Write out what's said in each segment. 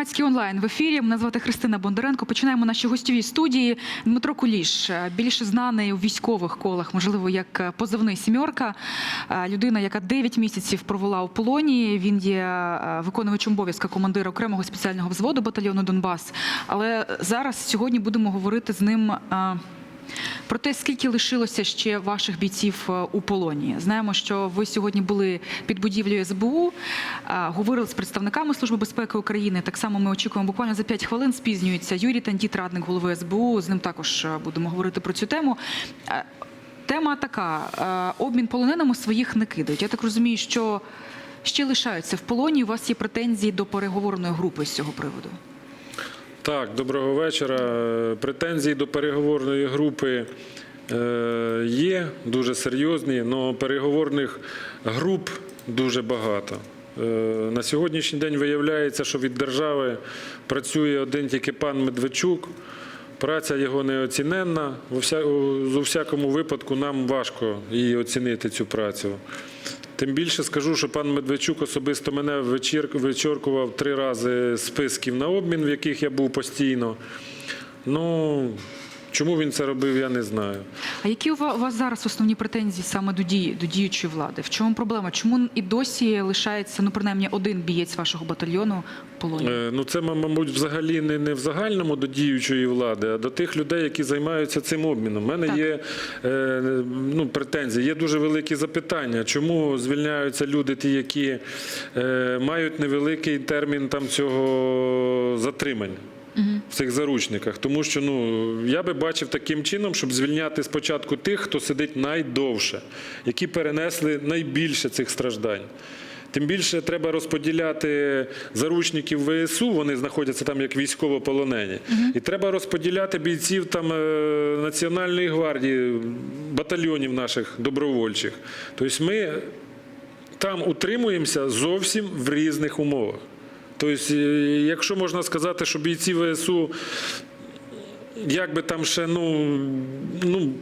Громадський онлайн в ефірі. Мене звати Христина Бондаренко. Починаємо наші гостьові студії. Дмитро Куліш, е, більше знаний у військових колах, можливо, як е, позивний сімерка. Е, Людина, яка 9 місяців провела у полоні. Він є виконувачем обов'язка командира окремого спеціального взводу батальйону Донбас. Але зараз сьогодні будемо говорити з ним. Про те, скільки лишилося ще ваших бійців е, у полоні. Знаємо, що ви сьогодні були під будівлею СБУ, е, говорили з представниками Служби безпеки України. Так само ми очікуємо буквально за 5 хвилин. Спізнюється Юрій Тандіт, радник голови СБУ. З ним також е, будемо говорити про цю тему. Тема така: обмін полоненими своїх не кидають. Я так розумію, що ще лишаються в полоні. У вас є претензії до переговорної групи з цього приводу. Так, доброго вечора. Претензії до переговорної групи е, є дуже серйозні, але переговорних груп дуже багато. Е, На сьогоднішній день виявляється, що від держави працює один тільки пан Медведчук. Праця його неоціненна. У всякому випадку нам важко її оцінити цю працю. Тим більше скажу, що пан Медведчук особисто мене вичеркував три рази списків на обмін, в яких я був постійно. Ну, чому він це робив, я не знаю. А які у вас зараз основні претензії саме до дії до діючої влади? В чому проблема? Чому і досі лишається ну принаймні один бієць вашого батальйону в полоні? Е, Ну, це, мабуть, взагалі не, не в загальному до діючої влади, а до тих людей, які займаються цим обміном. У мене Так. є е, ну, претензії, є дуже великі запитання. Чому звільняються люди, ті, які е, мають невеликий термін там цього затримання? В цих заручниках, тому що ну я би бачив таким чином, щоб звільняти спочатку тих, хто сидить найдовше, які перенесли найбільше цих страждань. Тим більше треба розподіляти заручників ВСУ, вони знаходяться там як військовополонені. І треба розподіляти бійців там е, Національної гвардії, батальйонів наших добровольчих. Тобто ми там утримуємося зовсім в різних умовах. Тобто, е, якщо можна сказати, що бійці ВСУ, як би там ще, ну, ну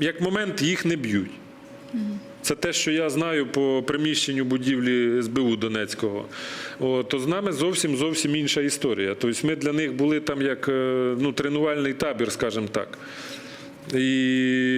як момент їх не б'ють. Це те, що я знаю по приміщенню будівлі СБУ Донецького. О, то з нами зовсім зовсім інша історія. Тобто ми для них були там як е, ну, тренувальний табір, скажімо так. І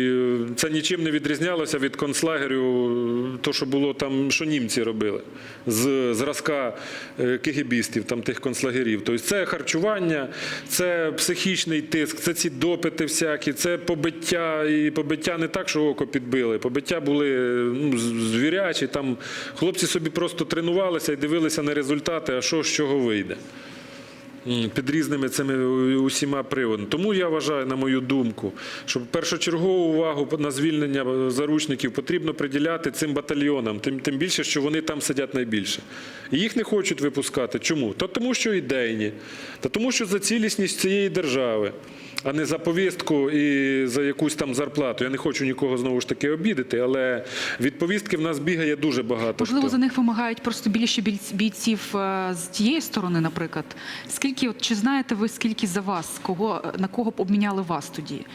це нічим не відрізнялося від концлагерю, то, що було там, що німці робили з зразка е, кигибістів, там тих концлагерів. Тобто це харчування, це психічний тиск, це ці допити всякі, це побиття. І побиття не так, що око підбили. Побиття були ну, звірячі. Там хлопці собі просто тренувалися і дивилися на результати, а що з чого вийде. Під різними цими усіма приводами. Тому я вважаю, на мою думку, що першочергову увагу на звільнення заручників потрібно приділяти цим батальйонам, тим, тим більше, що вони там сидять найбільше. І їх не хочуть випускати. Чому? Та тому, що ідейні, та тому, що за цілісність цієї держави, а не за повістку і за якусь там зарплату. Я не хочу нікого знову ж таки обідати, але від повістки в нас бігає дуже багато. Можливо, хто. за них вимагають просто більше бійців е, з тієї сторони, наприклад. Скільки, от, чи знаєте ви, скільки за вас, кого, на кого б обміняли вас тоді?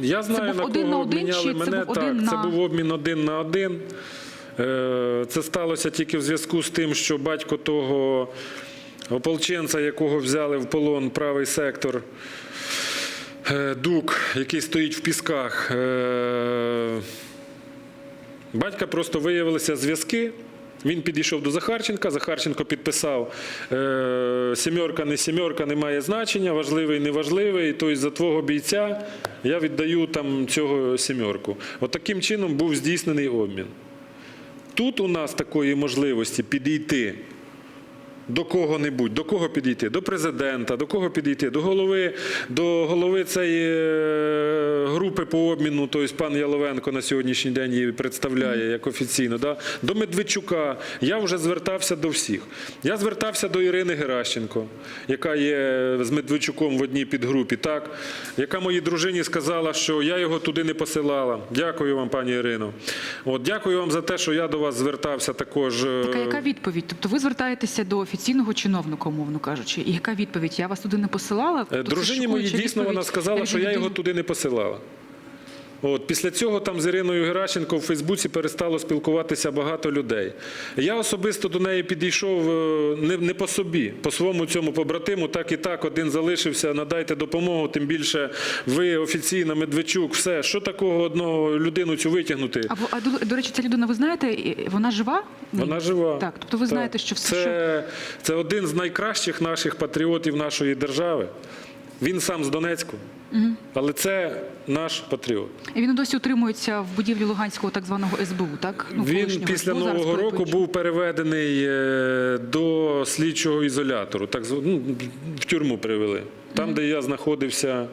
Я знаю, був на один кого на один, обміняли чи це мене. був так, один це на- був обмін один на один. Е, Це сталося тільки в зв'язку з тим, що батько того ополченця, якого взяли в полон правий сектор, Дук, який стоїть в пісках. е, Батька просто виявилися зв'язки. Він підійшов до Захарченка. Захарченко підписав е, сімерка, не сімерка, не має значення, важливий, неважливий. Тобто за твого бійця я віддаю там цього сімерку. От таким чином був здійснений обмін. Тут у нас такої можливості підійти до кого-небудь, до кого підійти? До президента, до кого підійти? До голови, до голови цієї е, групи по обміну, тобто пан Яловенко на сьогоднішній день її представляє як офіційно. Да? До Медведчука. Я вже звертався до всіх. Я звертався до Ірини Геращенко, яка є з Медведчуком в одній підгрупі, так? яка моїй дружині сказала, що я його туди не посилала. Дякую вам, пані Ірино. От, дякую вам за те, що я до вас звертався також. е, Така яка відповідь? Тобто ви звертаєтеся до офіційного чиновника, умовно кажучи, і яка відповідь? Я вас туди не посилала? Е, Тобто Дружині моїй дійсно відповідь. вона сказала, що я його туди не посилала. От після цього там з Іриною Геращенко в Фейсбуці перестало спілкуватися багато людей. Я особисто до неї підійшов е, не, не по собі, по своєму цьому побратиму, так і так, один залишився, надайте допомогу, тим більше ви офіційно, Медведчук, все. Що такого одного людину цю витягнути? А, а до, до речі, ця людина, ви знаєте, вона жива? Ні. Вона жива. Так, тобто ви знаєте, що все, що це, це один з найкращих наших патріотів нашої держави. Він сам з Донецьку, але це наш патріот. І він досі утримується в будівлі Луганського так званого СБУ, так? Ну, Він після СБУ, Нового року був переведений е, до слідчого ізолятору, так зв- ну, в тюрму привели. Там, де я знаходився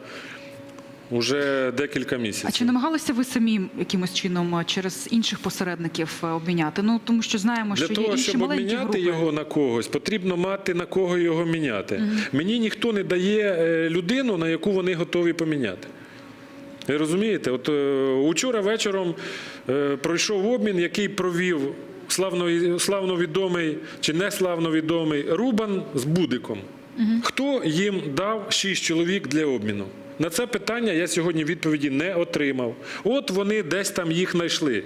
вже декілька місяців. А чи намагалися ви самі якимось чином через інших посередників обміняти? Ну тому що знаємо, що Для того, є інші щоб обміняти групи. його на когось, потрібно мати на кого його міняти. Мені ніхто не дає е, людину, на яку вони готові поміняти. Ви розумієте? От е, учора вечором е, пройшов обмін, який провів славно, славно відомий чи не славно відомий Рубан з Будиком. Хто їм дав шість чоловік для обміну? На це питання я сьогодні відповіді не отримав. От вони десь там їх знайшли.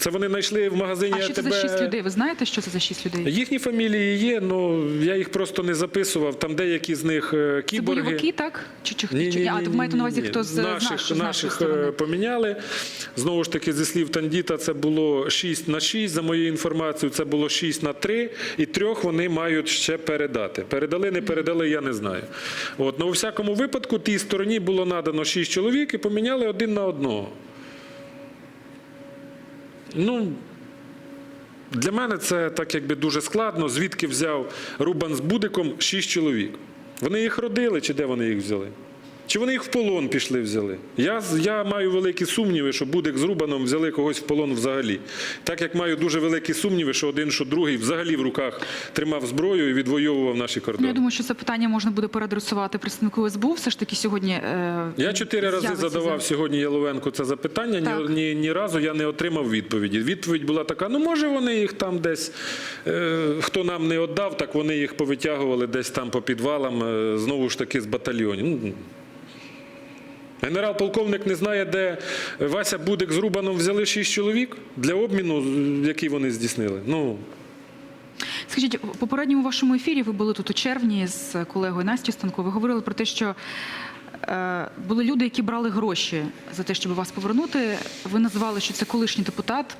Це вони знайшли в магазині А що це АТБ. за шість людей? Ви знаєте, що це за шість людей? Їхні фамілії є, але я їх просто не записував. Там деякі з них е, Це бойовики, так? Чи, чи, Ні, чи, ні, а, ні, ви маєте на увазі, хто з наших, наш, з наших е, поміняли. Знову ж таки, зі слів Тандіта, це було 6 на 6. За моєю інформацією, це було 6 на 3, і трьох вони мають ще передати. Передали, не передали, я не знаю. От, ну, у всякому випадку, тій стороні було надано 6 чоловік і поміняли один на одного. Ну, для мене це так якби дуже складно. Звідки взяв Рубан з Будиком шість чоловік? Вони їх родили, чи де вони їх взяли? Чи вони їх в полон пішли взяли? Я, я маю великі сумніви, що Будик з Рубаном взяли когось в полон взагалі. Так як маю дуже великі сумніви, що один, що другий взагалі в руках тримав зброю і відвоював наші Ну, кордони. я думаю, що це питання можна буде переадресувати представнику СБУ. Все ж таки сьогодні е, Я чотири рази задавав за- сьогодні Яловенку це запитання. Ні, ні, ні разу я не отримав відповіді. Відповідь була така: ну може вони їх там десь е, хто нам не віддав, так вони їх повитягували десь там по підвалам, е, знову ж таки з батальйонів. Генерал-полковник не знає, де Вася Будик з Рубаном взяли шість чоловік для обміну, який вони здійснили. Ну, Скажіть, в попередньому вашому ефірі ви були тут у червні з колегою Настю Станко. Ви говорили про те, що е, були люди, які брали гроші за те, щоб вас повернути. Ви назвали, що це колишній депутат,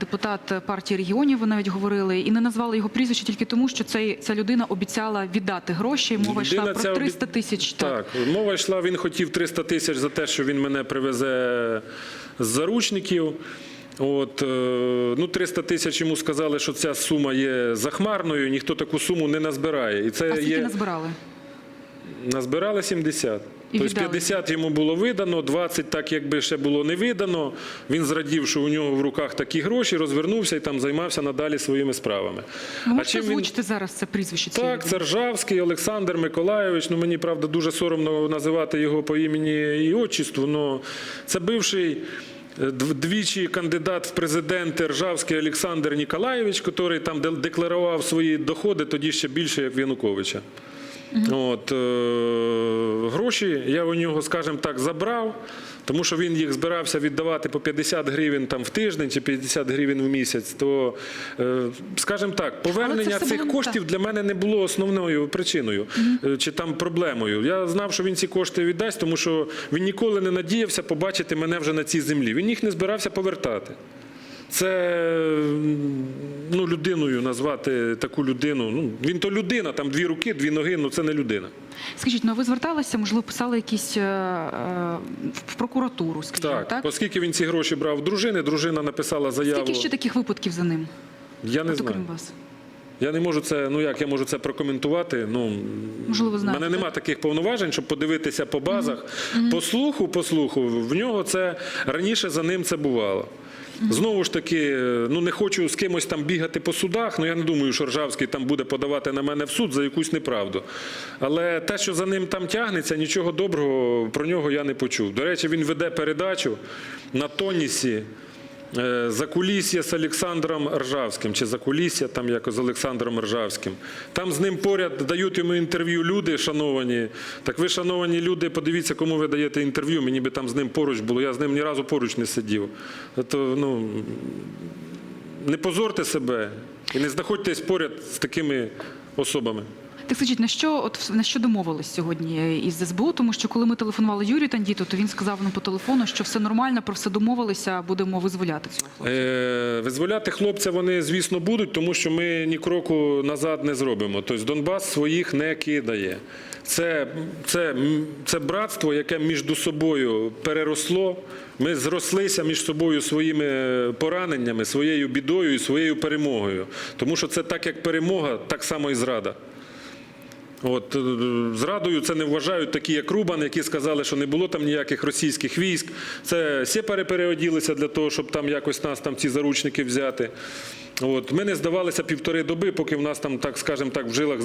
депутат партії регіонів. Ви навіть говорили, і не назвали його прізвище тільки тому, що цей, ця людина обіцяла віддати гроші. Мова йшла Людина про обі- 300 тисяч. Так, мова йшла, він хотів 300 тисяч за те, що він мене привезе з заручників. От, е, ну, 300 тисяч йому сказали, що ця сума є захмарною, ніхто таку суму не назбирає. І це А скільки є... назбирали? Назбирали 70. І Тобто віддали. 50 йому було видано, 20 так якби ще було не видано. Він зрадів, що у нього в руках такі гроші, розвернувся і там займався надалі своїми справами. Ви можете чим він- зараз це прізвище так, це Ржавський Олександр Миколайович. Ну мені правда дуже соромно називати його по імені і отчеству. але це бивший е, двічі кандидат в президенти Ржавський Олександр Ніколаєвич, який там декларував свої доходи тоді ще більше, як в Януковича. От, е, гроші я у нього, скажімо так, забрав, тому що він їх збирався віддавати по 50 гривень там, в тиждень чи 50 гривень в місяць. То, е, скажімо так, повернення цих було коштів для мене не було основною причиною е, чи там проблемою. Я знав, що він ці кошти віддасть, тому що він ніколи не надіявся побачити мене вже на цій землі. Він їх не збирався повертати. Це людиною назвати таку людину. Ну, він то людина, там дві руки, дві ноги, ну це не людина. Скажіть, ну а ви зверталися, можливо, писали якісь е, е, в прокуратуру, скажімо, Так, так? оскільки він ці гроші брав в дружини, дружина написала заяву. Скільки ще таких випадків за ним? Я не От, знаю. окрім вас? Я не можу це, ну як я можу це прокоментувати. Ну Можливо, знаєте, мене нема таких повноважень, щоб подивитися по базах. По слуху, по слуху, в нього це раніше за ним це бувало. Знову ж таки, ну не хочу з кимось там бігати по судах. Ну я не думаю, що Ржавський там буде подавати на мене в суд за якусь неправду. Але те, що за ним там тягнеться, нічого доброго про нього я не почув. До речі, він веде передачу на тонісі. Е, закулісся з Олександром Ржавським, чи закулісся там якось з Олександром Ржавським. Там з ним поряд дають йому інтерв'ю люди, шановані. Так ви, шановані люди, подивіться, кому ви даєте інтерв'ю. Мені би там з ним поруч було. Я з ним ні разу поруч не сидів. То, ну, не позорте себе і не знаходьтесь поряд з такими особами. Так скажіть, на що от на що домовились сьогодні із СБУ? Тому що коли ми телефонували Юрію Тандіту, то він сказав нам по телефону, що все нормально, про все домовилися, будемо визволяти цього хлопця. Е, Визволяти хлопця вони, звісно, будуть, тому що ми ні кроку назад не зробимо. Тобто Донбас своїх не кидає. Це, це, це братство, яке між собою переросло. Ми зрослися між собою своїми пораненнями, своєю бідою і своєю перемогою. Тому що це так, як перемога, так само і зрада. От, е, зрадою це не вважають такі, як Рубан, які сказали, що не було там ніяких російських військ. Це сепари переоділися для того, щоб там якось нас там ці заручники взяти. От, ми не здавалися півтори доби, поки в нас там, так скажемо так, в жилах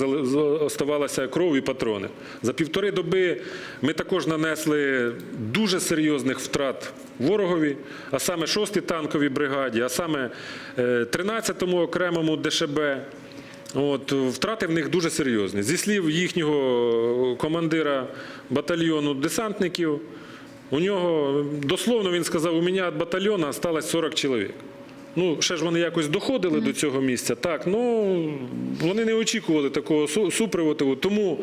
оставалася кров і патрони. За півтори доби ми також нанесли дуже серйозних втрат ворогові, а саме 6-й танковій бригаді, а саме е, 13-му окремому ДШБ. От, втрати в них дуже серйозні. Зі слів їхнього командира батальйону десантників, у нього дословно він сказав, у мене від батальйону осталось 40 чоловік. Ну, ще ж вони якось доходили до цього місця. Так, ну вони не очікували такого су- супроводу, тому.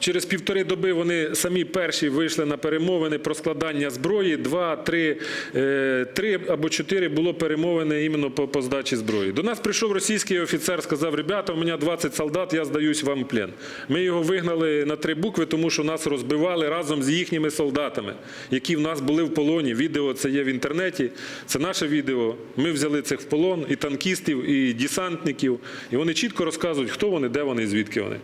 Через півтори доби вони самі перші вийшли на перемовини про складання зброї. Два, три, е, три або чотири було перемовини іменно по, по здачі зброї. До нас прийшов російський офіцер, сказав: ребята, у мене 20 солдат, я здаюсь вам плен. Ми його вигнали на три букви, тому що нас розбивали разом з їхніми солдатами, які в нас були в полоні. Відео це є в інтернеті. Це наше відео. Ми взяли цих в полон, і танкістів, і десантників. І вони чітко розказують, хто вони, де вони звідки вони.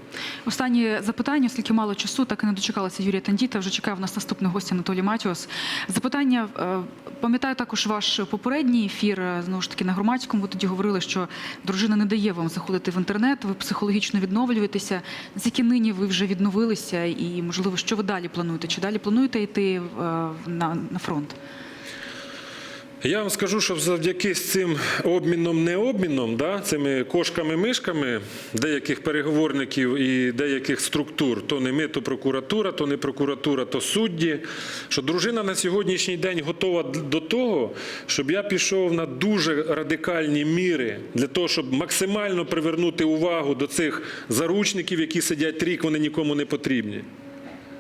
Останнє запитання, оскільки мало часу, так і не дочекалася Юрія Тандіта. Вже чекає в нас наступний гость Анатолій Матіос. Запитання е, пам'ятаю також ваш попередній ефір. е, Знову ж таки на громадському. Ви тоді говорили, що дружина не дає вам заходити в інтернет. Ви психологічно відновлюєтеся. Наскільки нині ви вже відновилися, і можливо, що ви далі плануєте? Чи далі плануєте йти е, на фронт? Я вам скажу, що завдяки цим обміном, не обміном, да, цими кошками-мишками деяких переговорників і деяких структур, то не ми, то прокуратура, то не прокуратура, то судді, що дружина на сьогоднішній день готова до того, щоб я пішов на дуже радикальні міри для того, щоб максимально привернути увагу до цих заручників, які сидять рік, вони нікому не потрібні.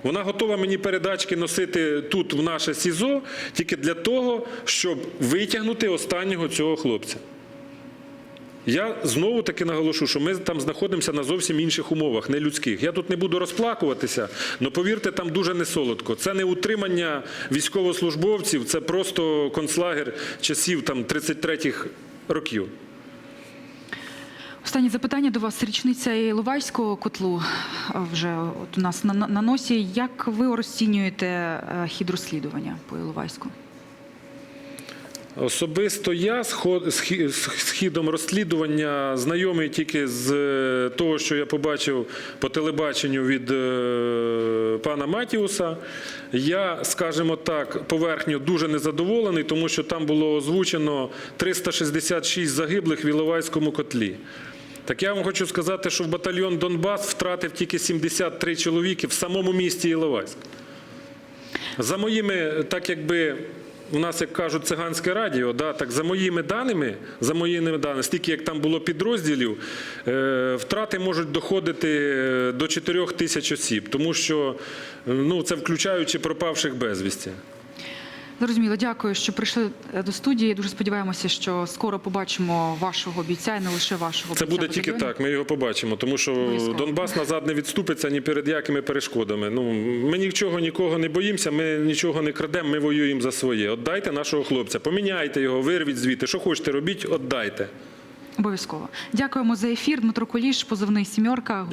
Вона готова мені передачки носити тут, в наше СІЗО, тільки для того, щоб витягнути останнього цього хлопця. Я знову таки наголошу, що ми там знаходимося на зовсім інших умовах, не людських. Я тут не буду розплакуватися, але повірте, там дуже не солодко. Це не утримання військовослужбовців, це просто концлагер часів там 33-х років. Останнє запитання до вас. Річниця Іловайського котлу вже от у нас на, на носі. Як ви розцінюєте е, хід розслідування по Іловайську? Особисто я з хідом розслідування знайомий тільки з е, того, що я побачив по телебаченню від е, пана Матіуса. Я, скажімо так, поверхньо дуже незадоволений, тому що там було озвучено 366 загиблих в Іловайському котлі. Так я вам хочу сказати, що в батальйон Донбас втратив тільки 73 чоловіки в самому місті Іловайськ. За моїми, так якби у нас, як кажуть, циганське радіо, да, так за моїми даними, за моїми даними, стільки як там було підрозділів, е, втрати можуть доходити е, до 4 тисяч осіб, тому що е, ну, це включаючи пропавших безвісті. Зрозуміло, дякую, що прийшли е, до студії. Дуже сподіваємося, що скоро побачимо вашого бійця і не лише вашого Це бійця буде тільки так. Ми його побачимо, тому що Донбас назад не відступиться ні перед якими перешкодами. Ну ми нічого нікого не боїмося, ми нічого не крадемо, ми воюємо за своє. Отдайте нашого хлопця, поміняйте його, вирвіть звідти. Що хочете робіть, отдайте. Обов'язково. Дякуємо за ефір. Дмитро Куліш, позивний сімерка.